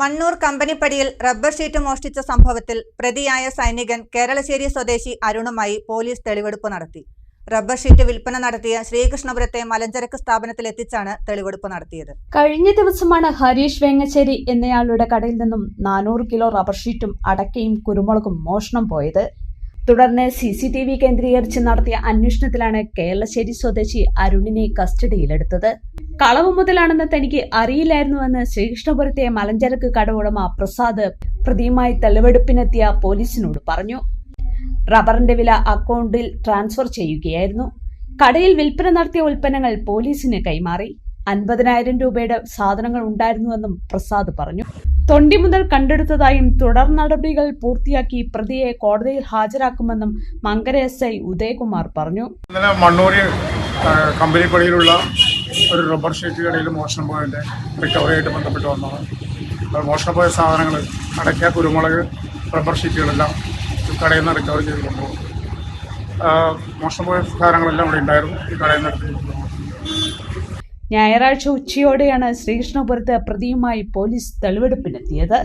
Mannur കമ്പനിപ്പടിയിൽ rubber sheet മോഷ്ടിച്ച സംഭവത്തിൽ പ്രതിയായ സൈനികൻ കേരളശ്ശേരി സ്വദേശി അരുണുമായി പോലീസ് തെളിവെടുപ്പ് നടത്തി. റബ്ബർ ഷീറ്റ് വിൽപ്പന നടത്തിയ ശ്രീകൃഷ്ണപുരത്തെ മലഞ്ചരക്ക് സ്ഥാപനത്തിൽ എത്തിച്ചാണ് തെളിവെടുപ്പ് നടത്തിയത്. കഴിഞ്ഞ ദിവസമാണ് ഹരീഷ് വേങ്ങശ്ശേരി എന്നയാളുടെ കടയിൽ നിന്നും നാനൂറ് കിലോ റബ്ബർ ഷീറ്റും അടക്കയും കുരുമുളകും മോഷണം പോയത്. തുടർന്ന് സി സി ടി വി കേന്ദ്രീകരിച്ച് നടത്തിയ അന്വേഷണത്തിലാണ് കേരളശ്ശേരി സ്വദേശി അരുണിനെ കസ്റ്റഡിയിലെടുത്തത്. കളവ് മുതലാണെന്ന് തനിക്ക് അറിയില്ലായിരുന്നുവെന്ന് ശ്രീകൃഷ്ണപുരത്തെ മലഞ്ചരക്ക് കട ഉടമ പ്രസാദ് പ്രതിയുമായി തെളിവെടുപ്പിനെത്തിയ പോലീസിനോട് പറഞ്ഞു. റബ്ബറിന്റെ വില അക്കൗണ്ടിൽ ട്രാൻസ്ഫർ ചെയ്യുകയായിരുന്നു. കടയിൽ വിൽപ്പന നടത്തിയ ഉൽപ്പന്നങ്ങൾ പോലീസിന് കൈമാറി. അൻപതിനായിരം രൂപയുടെ സാധനങ്ങൾ ഉണ്ടായിരുന്നുവെന്നും പ്രസാദ് പറഞ്ഞു. തൊണ്ടി മുതൽ കണ്ടെടുത്തതായും തുടർ നടപടികൾ പൂർത്തിയാക്കി പ്രതിയെ കോടതിയിൽ ഹാജരാക്കുമെന്നും മങ്കര എസ് ഐ ഉദയകുമാർ പറഞ്ഞു. ഇന്നലെ മണ്ണൂര് കമ്പനിപ്പടിയിലുള്ള ഒരു റബ്ബർ ഷീറ്റ് കടയിൽ മോഷണം പോയതിന്റെ റിക്കവറിയായിട്ട് ബന്ധപ്പെട്ട് വന്നതാണ്. അപ്പോൾ മോഷണം പോയ സാധനങ്ങൾ അടയ്ക്ക കുരുമുളക് റബ്ബർ ഷീറ്റുകളെല്ലാം കടയിൽ നിന്ന് റിക്കവർ ചെയ്ത് കൊണ്ടുപോകും. മോഷണം പോയ സാധനങ്ങളെല്ലാം ഇവിടെ ഉണ്ടായിരുന്നു. ഈ കടയിൽ നിന്ന് ഞായറാഴ്ച ഉച്ചയോടെയാണ് ശ്രീകൃഷ്ണപുരത്ത് പ്രതിയുമായി പോലീസ് തെളിവെടുപ്പിനെത്തിയത്.